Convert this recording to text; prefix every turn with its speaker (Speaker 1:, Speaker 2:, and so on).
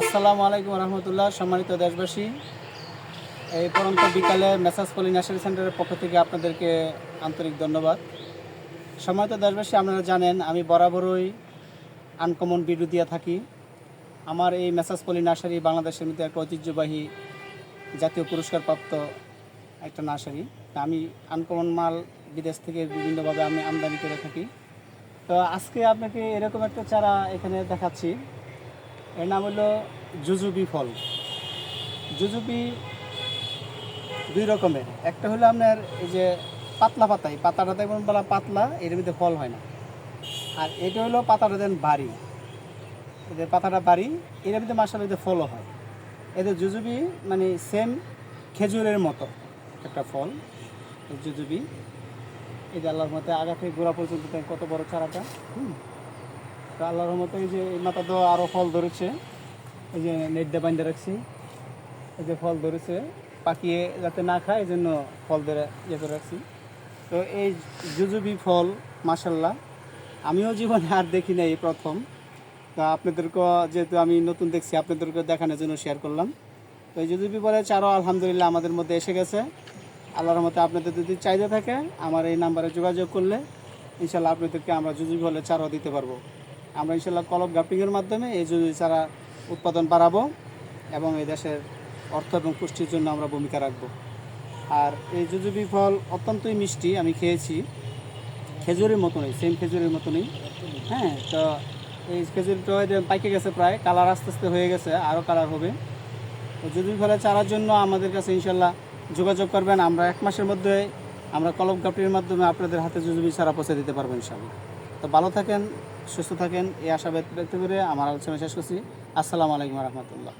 Speaker 1: আসসালামু আলাইকুম রহমতুল্লাহ, সম্মানিত দেশবাসী। এই পরন্ত বিকালে মেসাজ পলি ন্যাশনাল সেন্টারের পক্ষ থেকে আপনাদেরকে আন্তরিক ধন্যবাদ। সম্মানিত দেশবাসী, আপনারা জানেন আমি বরাবরই আনকমন ভিডিও দিয়ে থাকি। আমার এই মেসাজ পলি নার্সারি বাংলাদেশের মধ্যে একটা ঐতিহ্যবাহী জাতীয় পুরস্কারপ্রাপ্ত একটা নার্সারি। আমি আনকমন মাল বিদেশ থেকে বিভিন্নভাবে আমি আমদানি করে থাকি। তো আজকে আপনাকে এরকম একটা চারা এখানে দেখাচ্ছি। এর নাম হলো জুজুবি ফল। জুজুবি দুই রকমের। একটা হলো আপনার এই যে পাতলা পাতা, এই পাতাটা দেখবেন বলা পাতলা, এর মধ্যে ফল হয় না। আর এটা হলো পাতাটা দেন বাড়ি। এদের পাতাটা বাড়ি, এর মধ্যে মাসাল মধ্যে ফলও হয়। এদের জুজুবি মানে সেম খেজুরের মতো একটা ফল জুজুবি। এই আল্লাহর মতে আগা থেকে গোড়া পর্যন্ত কত বড় চারাটা। হুম। তো আল্লাহর মতো এই যে মাথা তো আরও ফল ধরেছে। এই যে নেট দিয়ে বান্ধে রাখছি। এই যে ফল ধরেছে, পাকিয়ে যাতে না খায় এই জন্য ফল ধরে ইয়ে করে রাখছি। তো এই জুজুবি ফল মাসাল্লাহ আমিও জীবনে আর দেখি নাই এই প্রথম। তা আপনাদেরকে যেহেতু আমি নতুন দেখছি আপনাদেরকে দেখানোর জন্য শেয়ার করলাম। তো এই জুজুবি ফলে চারও আলহামদুলিল্লাহ আমাদের মধ্যে এসে গেছে। আল্লাহর মতে আপনাদের যদি চাহিদা থাকে, আমার এই নাম্বারে যোগাযোগ করলে ইনশাল্লাহ আপনাদেরকে আমরা জুজুবি ফলে চারাও দিতে পারব। আমরা ইনশাল্লাহ কলম গ্রাফটিংয়ের মাধ্যমে এই জুজুবি চারা উৎপাদন বাড়াবো এবং এই দেশের অর্থ এবং পুষ্টির জন্য আমরা ভূমিকা রাখব। আর এই জুজুবি ফল অত্যন্তই মিষ্টি, আমি খেয়েছি। খেজুরের মতনই সেম খেজুরের মতনই। হ্যাঁ তো এই খেজুরটা পাইকে গেছে প্রায় কালার আস্তে আস্তে হয়ে গেছে, আরও কালার হবে। তো জুজুবি ফলের চারার জন্য আমাদের কাছে ইনশাল্লাহ যোগাযোগ করবেন। আমরা এক মাসের মধ্যে আমরা কলম কাপটির মাধ্যমে আপনাদের হাতে জুজুবি চারা পৌঁছে দিতে পারব ইনশাল্লাহ তো ভালো থাকেন সুস্থ থাকেন এই আশা ব্যক্ত করে আমার আলোচনা শেষ করছি। আসসালামু আলাইকুম রহমতুল্লাহ।